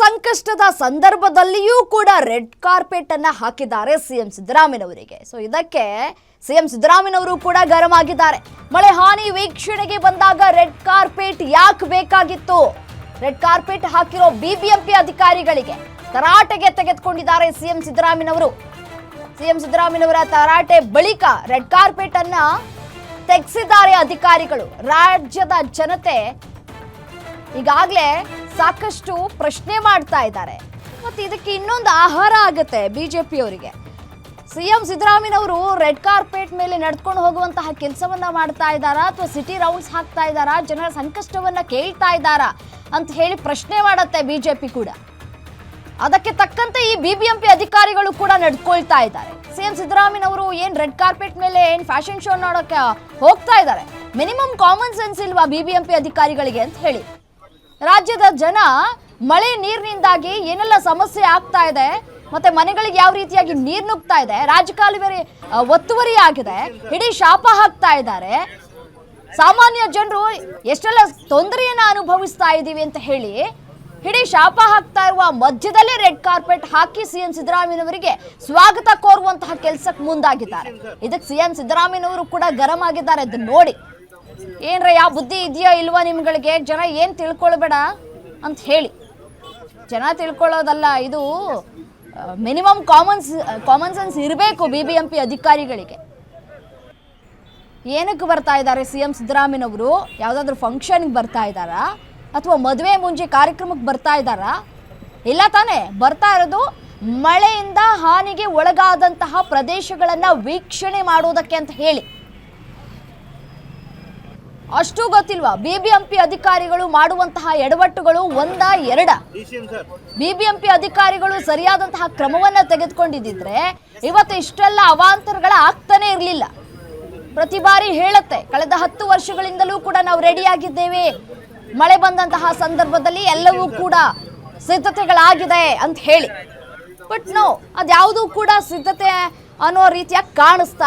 ಸಂಕಷ್ಟದ ಸಂದರ್ಭದಲ್ಲಿಯೂ ಕೂಡ ರೆಡ್ ಕಾರ್ಪೆಟ್ ಅನ್ನ ಹಾಕಿದ್ದಾರೆ ಸಿಎಂ ಸಿದ್ದರಾಮಯ್ಯನವರಿಗೆ ಸೊ ಇದಕ್ಕೆ ಸಿಎಂ ಸಿದ್ದರಾಮಯ್ಯನವರು ಕೂಡ ಗರಂ ಆಗಿದ್ದಾರೆ ಮಳೆ ಹಾನಿ ವೀಕ್ಷಣೆಗೆ ಬಂದಾಗ ರೆಡ್ ಕಾರ್ಪೆಟ್ ಯಾಕೆ ಬೇಕಾಗಿತ್ತು? ರೆಡ್ ಕಾರ್ಪೆಟ್ ಹಾಕಿರೋ ಬಿಬಿಎಂಪಿ ಅಧಿಕಾರಿಗಳಿಗೆ ತರಾಟೆಗೆ ತೆಗೆದುಕೊಂಡಿದ್ದಾರೆ ಸಿಎಂ ಸಿದ್ದರಾಮಯ್ಯನವರು. ಸಿಎಂ ಸಿದ್ದರಾಮಯ್ಯನವರ ತರಾಟೆ ಬಳಿಕ ರೆಡ್ ಕಾರ್ಪೆಟ್ ಅನ್ನ ತೆಗೆಸಿದ್ದಾರೆ ಅಧಿಕಾರಿಗಳು. ರಾಜ್ಯದ ಜನತೆ ಈಗಾಗಲೇ ಸಾಕಷ್ಟು ಪ್ರಶ್ನೆ ಮಾಡ್ತಾ ಇದ್ದಾರೆ. ಮತ್ತೆ ಇದಕ್ಕೆ ಇನ್ನೊಂದು ಆಹಾರ ಆಗುತ್ತೆ ಬಿಜೆಪಿಯವರಿಗೆ. ಸಿಎಂ ಸಿದ್ದರಾಮಯ್ಯನವರು ರೆಡ್ ಕಾರ್ಪೆಟ್ ಮೇಲೆ ನಡ್ಕೊಂಡು ಹೋಗುವಂತಹ ಕೆಲಸವನ್ನ ಮಾಡ್ತಾ ಇದ್ದಾರಾ? ಅಥವಾ ಸಿಟಿ ರೌಂಡ್ಸ್ ಹಾಕ್ತಾ ಇದ್ದಾರಾ? ಜನರ ಸಂಕಷ್ಟವನ್ನ ಕೇಳ್ತಾ ಇದ್ದಾರಾ? ಅಂತ ಹೇಳಿ ಪ್ರಶ್ನೆ ಮಾಡತ್ತೆ ಬಿಜೆಪಿ ಕೂಡ. ಅದಕ್ಕೆ ತಕ್ಕಂತೆ ಈ ಬಿಬಿಎಂಪಿ ಅಧಿಕಾರಿಗಳು ಕೂಡ ನಡ್ಕೊಳ್ತಾ ಇದ್ದಾರೆ. ಸಿಎಂ ಸಿದ್ದರಾಮಯ್ಯನವರು ಏನ್ ರೆಡ್ ಕಾರ್ಪೆಟ್ ಮೇಲೆ ಏನ್ ಫ್ಯಾಷನ್ ಶೋ ನೋಡೋಕೆ ಹೋಗ್ತಾ ಇದ್ದಾರೆ? ಮಿನಿಮಮ್ ಕಾಮನ್ ಸೆನ್ಸ್ ಇಲ್ವಾ ಬಿಬಿಎಂಪಿ ಅಧಿಕಾರಿಗಳಿಗೆ ಅಂತ ಹೇಳಿ. ರಾಜ್ಯದ ಜನ ಮಳೆ ನೀರಿನಿಂದಾಗಿ ಏನೆಲ್ಲ ಸಮಸ್ಯೆ ಆಗ್ತಾ ಇದೆ, ಮತ್ತೆ ಮನೆಗಳಿಗೆ ಯಾವ ರೀತಿಯಾಗಿ ನೀರು ನುಗ್ತಾ ಇದೆ, ರಾಜಕಾಲುವೆ ಒತ್ತುವರಿ ಆಗಿದೆ, ಇಡೀ ಶಾಪ ಹಾಕ್ತಾ ಇದ್ದಾರೆ. ಸಾಮಾನ್ಯ ಜನರು ಎಷ್ಟೆಲ್ಲ ತೊಂದರೆಯನ್ನ ಅನುಭವಿಸ್ತಾ ಇದ್ದೀವಿ ಅಂತ ಹೇಳಿ, ಇಡೀ ಶಾಪ ಹಾಕ್ತಾ ಇರುವ ಮಧ್ಯದಲ್ಲೇ ರೆಡ್ ಕಾರ್ಪೆಟ್ ಹಾಕಿ ಸಿಎಂ ಸಿದ್ದರಾಮಯ್ಯನವರಿಗೆ ಸ್ವಾಗತ ಕೋರುವಂತಹ ಕೆಲಸಕ್ಕೆ ಮುಂದಾಗಿದ್ದಾರೆ. ಇದಕ್ಕೆ ಸಿಎಂ ಸಿದ್ದರಾಮಯ್ಯನವರು ಕೂಡ ಗರಂ ಆಗಿದ್ದಾರೆ. ಅದನ್ನು ನೋಡಿ ಏನ್ರ ಯಾವ ಬುದ್ಧಿ ಇದೆಯೋ ಇಲ್ವಾ ನಿಮ್ಗಳಿಗೆ, ಜನ ಏನು ತಿಳ್ಕೊಳ್ಬೇಡ ಅಂತ ಹೇಳಿ. ಜನ ತಿಳ್ಕೊಳ್ಳೋದಲ್ಲ, ಇದು ಮಿನಿಮಮ್ ಕಾಮನ್ಸ್ ಕಾಮನ್ ಸೆನ್ಸ್ ಇರಬೇಕು ಬಿ ಬಿ ಎಂ ಪಿ ಅಧಿಕಾರಿಗಳಿಗೆ. ಏನಕ್ಕೆ ಬರ್ತಾ ಇದ್ದಾರೆ ಸಿ ಎಂ ಸಿದ್ದರಾಮಯ್ಯನವರು? ಯಾವುದಾದ್ರೂ ಫಂಕ್ಷನ್ಗೆ ಬರ್ತಾ ಇದ್ದಾರಾ? ಅಥವಾ ಮದುವೆ ಮುಂಜೆ ಕಾರ್ಯಕ್ರಮಕ್ಕೆ ಬರ್ತಾ ಇದ್ದಾರಾ? ಇಲ್ಲ ತಾನೇ, ಬರ್ತಾ ಇರೋದು ಮಳೆಯಿಂದ ಹಾನಿಗೆ ಒಳಗಾದಂತಹ ಪ್ರದೇಶಗಳನ್ನು ವೀಕ್ಷಣೆ ಮಾಡೋದಕ್ಕೆ ಅಂತ ಹೇಳಿ. ಅಷ್ಟು ಗೊತ್ತಿಲ್ವಾ? ಬಿಬಿಎಂಪಿ ಅಧಿಕಾರಿಗಳು ಮಾಡುವಂತಹ ಎಡವಟ್ಟುಗಳು ಒಂದ ಎರಡ. ಬಿಬಿಎಂಪಿ ಅಧಿಕಾರಿಗಳು ಸರಿಯಾದಂತಹ ಕ್ರಮವನ್ನ ತೆಗೆದುಕೊಂಡಿದ್ದಿದ್ರೆ ಇವತ್ತು ಇಷ್ಟೆಲ್ಲ ಅವಾಂತರಗಳ ಆಗ್ತಾನೆ ಇರಲಿಲ್ಲ. ಪ್ರತಿ ಬಾರಿ ಹೇಳುತ್ತೆ ಕಳೆದ ಹತ್ತು ವರ್ಷಗಳಿಂದಲೂ ಕೂಡ ನಾವು ರೆಡಿಯಾಗಿದ್ದೇವೆ ಮಳೆ ಬಂದಂತಹ ಸಂದರ್ಭದಲ್ಲಿ ಎಲ್ಲವೂ ಕೂಡ ಸಿದ್ಧತೆಗಳಾಗಿದೆ ಅಂತ ಹೇಳಿ. ಬಟ್ ನೋ ಅದ್ಯಾವುದೂ ಕೂಡ ಸಿದ್ಧತೆ ಅನ್ನೋ ರೀತಿಯಾಗಿ ಕಾಣಿಸ್ತಾ ಇಲ್ಲ.